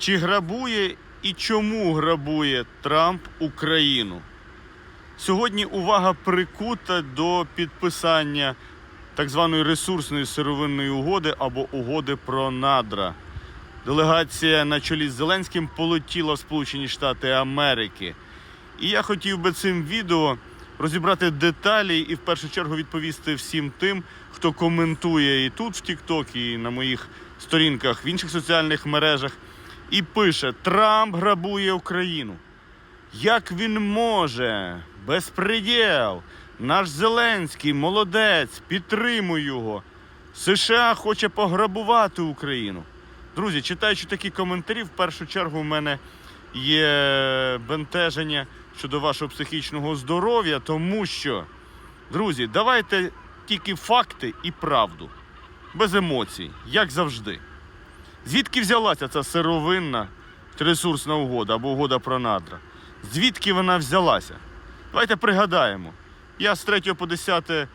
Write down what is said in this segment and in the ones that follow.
Чи грабує і чому грабує Трамп Україну? Сьогодні увага прикута до підписання так званої ресурсної сировинної угоди або угоди про надра. Делегація на чолі з Зеленським полетіла в Сполучені Штати Америки. І я хотів би цим відео розібрати деталі і в першу чергу відповісти всім тим, хто коментує і тут в TikTok, і на моїх сторінках в інших соціальних мережах, і пише: Трамп грабує Україну. Як він може? Безпреділ! Наш Зеленський молодець, підтримуй його. США хоче пограбувати Україну. Друзі, читаючи такі коментарі, в першу чергу в мене є бентеження щодо вашого психічного здоров'я, тому що, друзі, давайте тільки факти і правду, без емоцій, як завжди. Звідки взялася ця сировинна ресурсна угода або угода про надра? Звідки вона взялася? Давайте пригадаємо. Я з 3 по 10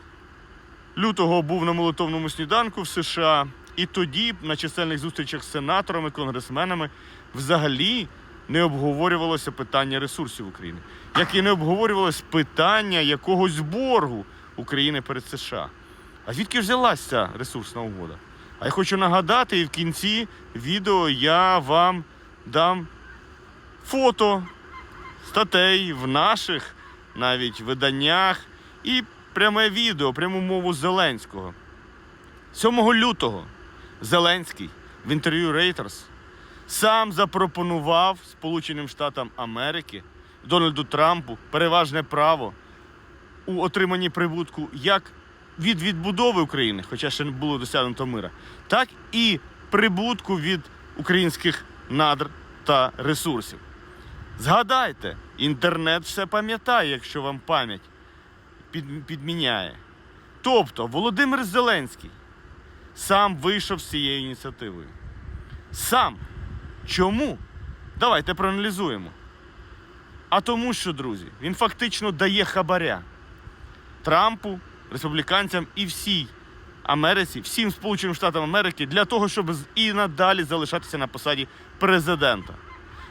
лютого був на молитовному сніданку в США, і тоді на чисельних зустрічах з сенаторами, конгресменами взагалі не обговорювалося питання ресурсів України, як і не обговорювалось питання якогось боргу України перед США. А звідки взялася ця ресурсна угода? А я хочу нагадати, і в кінці відео я вам дам фото статей в наших навіть виданнях і пряме відео, пряму мову Зеленського. 7 лютого Зеленський в інтерв'ю Reuters сам запропонував Сполученим Штатам Америки Дональду Трампу переважне право у отриманні прибутку як від відбудови України, хоча ще не було досягнуто мира, так і прибутку від українських надр та ресурсів. Згадайте, інтернет все пам'ятає, якщо вам пам'ять під, підміняє. Тобто Володимир Зеленський сам вийшов з цією ініціативою. Сам. Чому? Давайте проаналізуємо. А тому, що, друзі, він фактично дає хабаря Трампу, республіканцям і всій Америці, всім Сполученим Штатам Америки для того, щоб і надалі залишатися на посаді президента.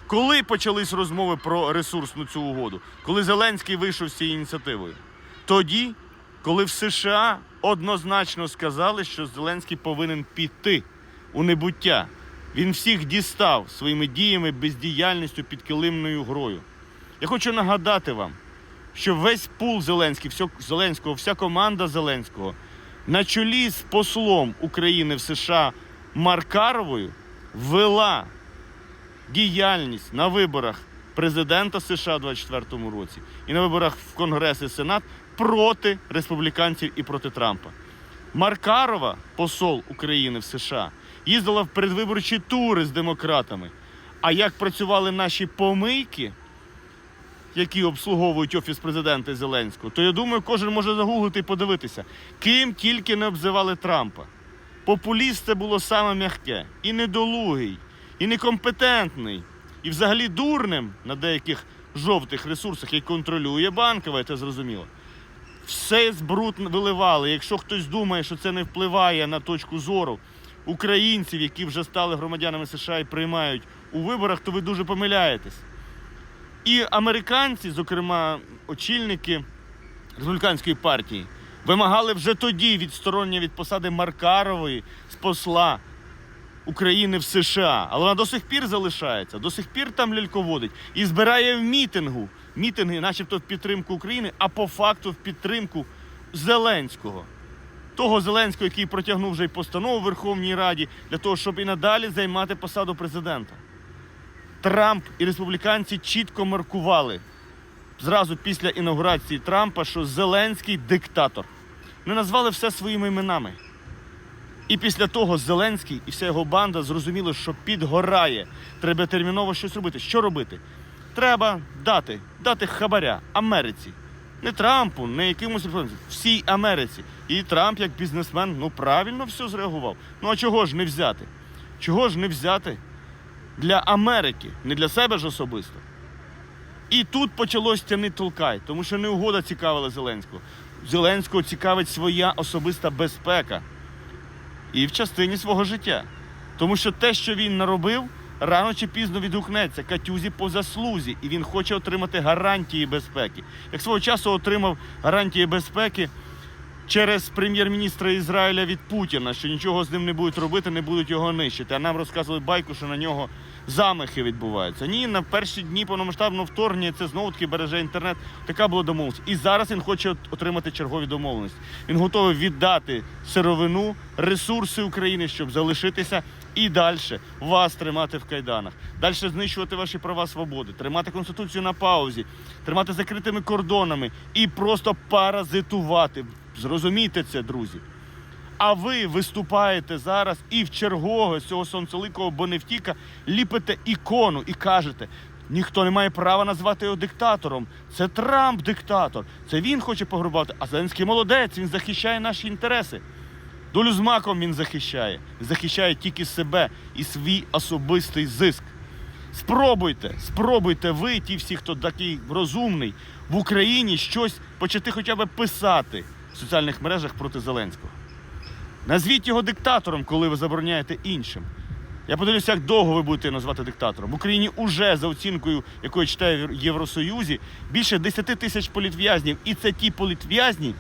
Коли почались розмови про ресурсну цю угоду? Коли Зеленський вийшов з цією ініціативою? Тоді, коли в США однозначно сказали, що Зеленський повинен піти у небуття. Він всіх дістав своїми діями, бездіяльністю, підкилимною грою. Я хочу нагадати вам, що весь пул Зеленський, всьо- Зеленського, вся команда Зеленського на чолі з послом України в США Маркаровою вела діяльність на виборах президента США у 2024 році і на виборах в Конгрес і Сенат проти республіканців і проти Трампа. Маркарова, посол України в США, їздила в передвиборчі тури з демократами. А як працювали наші помийки, які обслуговують офіс президента Зеленського, то я думаю, кожен може загуглити і подивитися, ким тільки не обзивали Трампа. Популіст це було саме м'яке, і недолугий, і некомпетентний, і взагалі дурним на деяких жовтих ресурсах, які контролює банкове, це зрозуміло. Все збруд виливали. Якщо хтось думає, що це не впливає на точку зору українців, які вже стали громадянами США і приймають у виборах, то ви дуже помиляєтесь. І американці, зокрема очільники республіканської партії, вимагали вже тоді відсторонення від посади Маркарової з посла України в США. Але вона до сих пір залишається, до сих пір там ляльководить і збирає в мітингу. Мітинги, начебто в підтримку України, а по факту в підтримку Зеленського. Того Зеленського, який протягнув вже й постанову в Верховній Раді для того, щоб і надалі займати посаду президента. Трамп і республіканці чітко маркували зразу після інаугурації Трампа, що Зеленський диктатор. Не назвали все своїми іменами. І після того Зеленський і вся його банда зрозуміли, що підгорає. Треба терміново щось робити. Що робити? Треба дати, дати хабаря Америці. Не Трампу, не якимось республіканцям, всій Америці. І Трамп, як бізнесмен, ну правильно все зреагував. Ну а чого ж не взяти? Чого ж не взяти для Америки, не для себе ж особисто? І тут почалось тяни толкай, тому що не угода цікавила Зеленського. Зеленського цікавить своя особиста безпека і в частині свого життя. Тому що те, що він наробив, рано чи пізно відгукнеться Катюзі по заслузі, і він хоче отримати гарантії безпеки. Як свого часу отримав гарантії безпеки через прем'єр-міністра Ізраїля від Путіна, що нічого з ним не будуть робити, не будуть його нищити. А нам розказували байку, що на нього замахи відбуваються. Ні, на перші дні повномасштабного вторгнення це знову таки береже інтернет. Така була домовленість. І зараз він хоче отримати чергові домовленості. Він готовий віддати сировину, ресурси України, щоб залишитися і далі вас тримати в кайданах, далі знищувати ваші права свободи, тримати конституцію на паузі, тримати закритими кордонами і просто паразитувати. Зрозумійте це, друзі. А ви виступаєте зараз і в чергове з цього сонцеликого Боневтіка ліпите ікону і кажете, ніхто не має права назвати його диктатором. Це Трамп диктатор. Це він хоче пограбувати, а Зеленський молодець, він захищає наші інтереси. Долю з маком він захищає. Захищає тільки себе і свій особистий зиск. Спробуйте, спробуйте ви, ті всі, хто такий розумний, в Україні щось почати хоча б писати в соціальних мережах проти Зеленського. Назвіть його диктатором, коли ви забороняєте іншим. Я подивлюся, як довго ви будете назвати диктатором. В Україні уже за оцінкою, яку я читаю в Євросоюзі, більше 10 тисяч політв'язнів. І це ті політв'язні,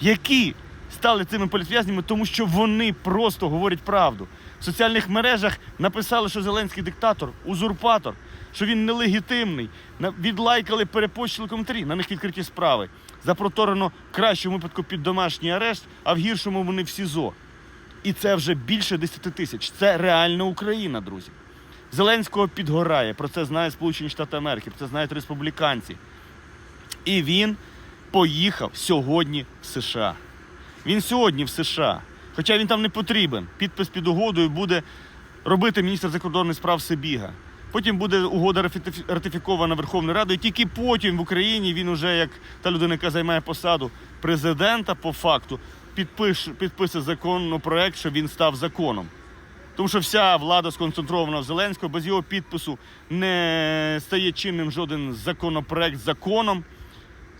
які стали цими політв'язнями, тому що вони просто говорять правду. В соціальних мережах написали, що Зеленський диктатор, узурпатор, що він нелегітимний. Відлайкали, перепощили коментарі. На них відкриті справи. Запроторено в кращому випадку під домашній арешт, а в гіршому вони в СІЗО. І це вже більше 10 тисяч. Це реальна Україна, друзі. Зеленського підгорає. Про це знають Сполучені Штати Америки, про це знають республіканці. І він поїхав сьогодні в США. Він сьогодні в США. Хоча він там не потрібен. Підпис під угодою буде робити міністр закордонних справ Сибіга. Потім буде угода ратифікована Верховною Радою. І тільки потім в Україні він уже як та людина, яка займає посаду президента по факту, підпише підпише законопроект, що він став законом. Тому що вся влада сконцентрована в Зеленського, без його підпису не стає чинним жоден законопроект законом.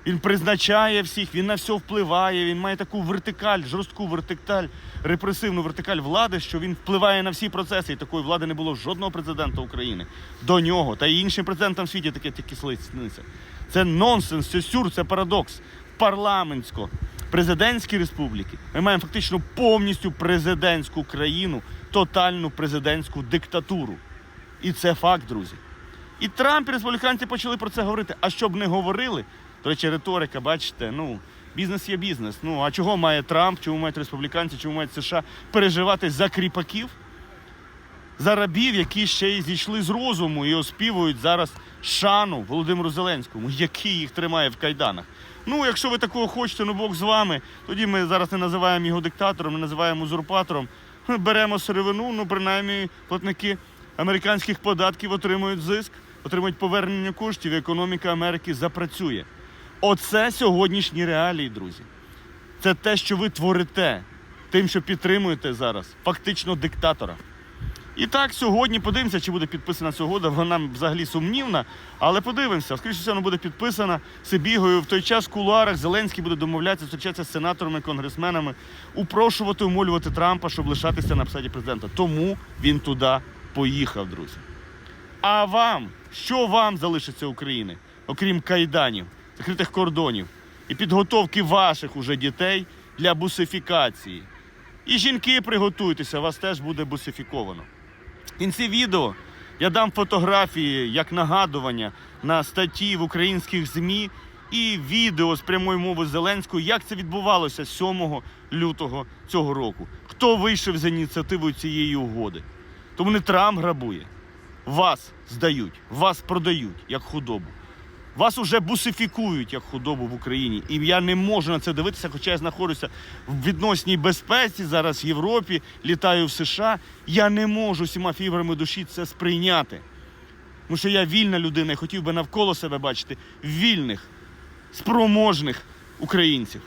Він призначає всіх, він на все впливає, він має таку вертикаль, жорстку вертикаль, репресивну вертикаль влади, що він впливає на всі процеси. І такої влади не було жодного президента України до нього. Та й іншим президентам в світі таке тільки сниться. Це нонсенс, це сюр, це парадокс. Парламентсько, президентські республіки. Ми маємо фактично повністю президентську країну, тотальну президентську диктатуру. І це факт, друзі. І Трамп і республіканці почали про це говорити. А щоб не говорили, до речі, риторика, бачите, ну, бізнес є бізнес. Ну, а чого має Трамп, чому мають республіканці, чому мають США переживати за кріпаків, за рабів, які ще й зійшли з розуму і оспівують зараз шану Володимиру Зеленському, який їх тримає в кайданах. Ну, якщо ви такого хочете, ну Бог з вами, тоді ми зараз не називаємо його диктатором, не називаємо узурпатором. Ми беремо сировину, ну принаймні платники американських податків отримують зиск, отримують повернення коштів, і економіка Америки запрацює. Оце сьогоднішні реалії, друзі. Це те, що ви творите, тим, що підтримуєте зараз, фактично диктатора. І так, сьогодні подивимося, чи буде підписана ця угода. Вона взагалі сумнівна, але подивимося. Скоріше всього, вона буде підписана Сибігою. В той час в кулуарах Зеленський буде домовлятися, зустрічатися з сенаторами, конгресменами, упрошувати, умолювати Трампа, щоб лишатися на посаді президента. Тому він туди поїхав, друзі. А вам, що вам залишиться України, окрім кайданів, закритих кордонів і підготовки ваших уже дітей для бусифікації? І жінки приготуйтеся, вас теж буде бусифіковано. В кінці відео я дам фотографії як нагадування на статті в українських ЗМІ і відео з прямої мови Зеленського, як це відбувалося 7 лютого цього року. Хто вийшов з ініціативою цієї угоди? Тому не Трамп грабує. Вас здають, вас продають як худобу. Вас уже бусифікують як худобу в Україні. І я не можу на це дивитися, хоча я знаходжуся в відносній безпеці зараз в Європі, літаю в США. Я не можу всіма фібрами душі це сприйняти. Тому що я вільна людина і хотів би навколо себе бачити вільних, спроможних українців,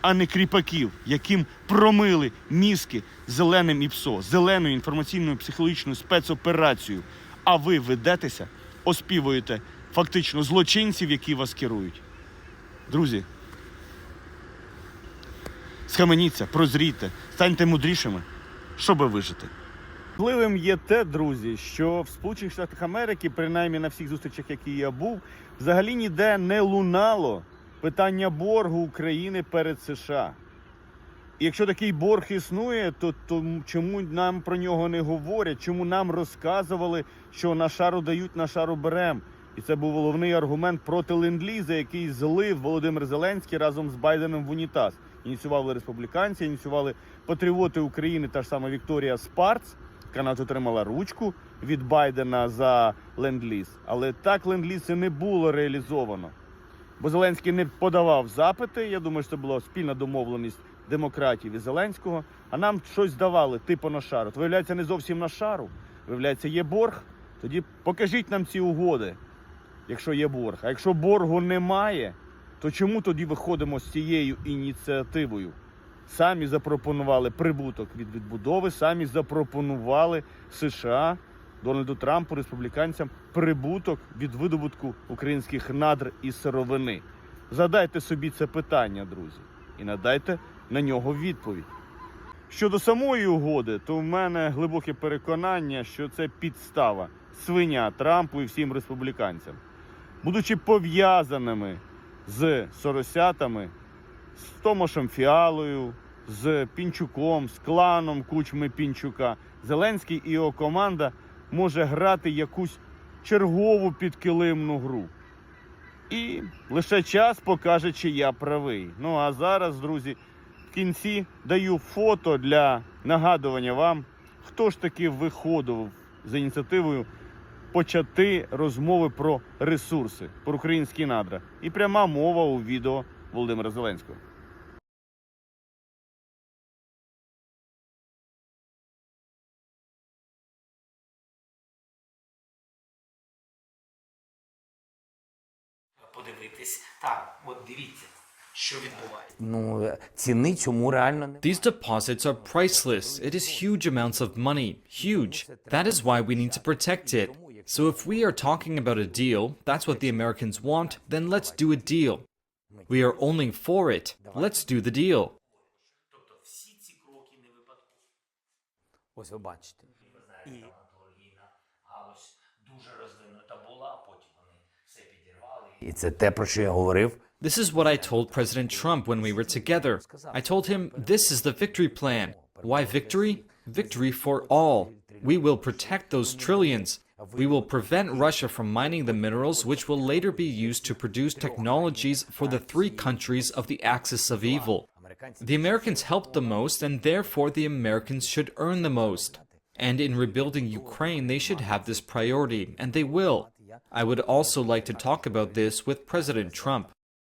а не кріпаків, яким промили мізки зеленим ІПСО, зеленою інформаційною психологічною спецоперацією. А ви ведетеся, оспівуєте фактично злочинців, які вас керують. Друзі, схаменіться, прозрійте, станьте мудрішими, щоби вижити. Жахливим є те, друзі, що в Сполучених Штатах Америки, принаймні на всіх зустрічах, які я був, взагалі ніде не лунало питання боргу України перед США. І якщо такий борг існує, то, то чому нам про нього не говорять? Чому нам розказували, що на шару дають, на шару берем? І це був головний аргумент проти ленд-ліза, який злив Володимир Зеленський разом з Байденом в унітаз. Ініціювали республіканці, ініціювали патріоти України, та ж сама Вікторія Спарц, навіть отримала ручку від Байдена за ленд-ліз. Але так ленд-ліз і не було реалізовано. Бо Зеленський не подавав запити. Я думаю, що це була спільна домовленість демократів і Зеленського. А нам щось давали, типу на шару. То, виявляється, не зовсім на шару. Виявляється, є борг. Тоді покажіть нам ці угоди, якщо є борг. А якщо боргу немає, то чому тоді виходимо з цією ініціативою? Самі запропонували прибуток від відбудови, самі запропонували США Дональду Трампу, республіканцям, прибуток від видобутку українських надр і сировини. Задайте собі це питання, друзі, і надайте на нього відповідь. Щодо самої угоди, то в мене глибоке переконання, що це підстава свиня Трампу і всім республіканцям. Будучи пов'язаними з соросятами, з Томашем Фіалою, з Пінчуком, з кланом Кучми Пінчука, Зеленський і його команда може грати якусь чергову підкилимну гру. І лише час покаже, чи я правий. Ну а зараз, друзі, в кінці даю фото для нагадування вам, хто ж таки виходив з ініціативою почати розмови про ресурси, про українські надра. І пряма мова у відео Володимира Зеленського. подивитись. Так, от дивіться, що відбувається. Ну, ціни цьому реально не These deposits are priceless. It is huge amounts of money. Huge. That is why we need to protect it. So if we are talking about a deal, that's what the Americans want, then let's do a deal. We are only for it. Let's do the deal. This is what I told President Trump when we were together. I told him, this is the victory plan. Why victory? Victory for all. We will protect those trillions. We will prevent Russia from mining the minerals which will later be used to produce technologies for the three countries of the axis of evil. The Americans helped the most, and therefore the Americans should earn the most. And in rebuilding Ukraine, they should have this priority, and they will. I would also like to talk about this with President Trump.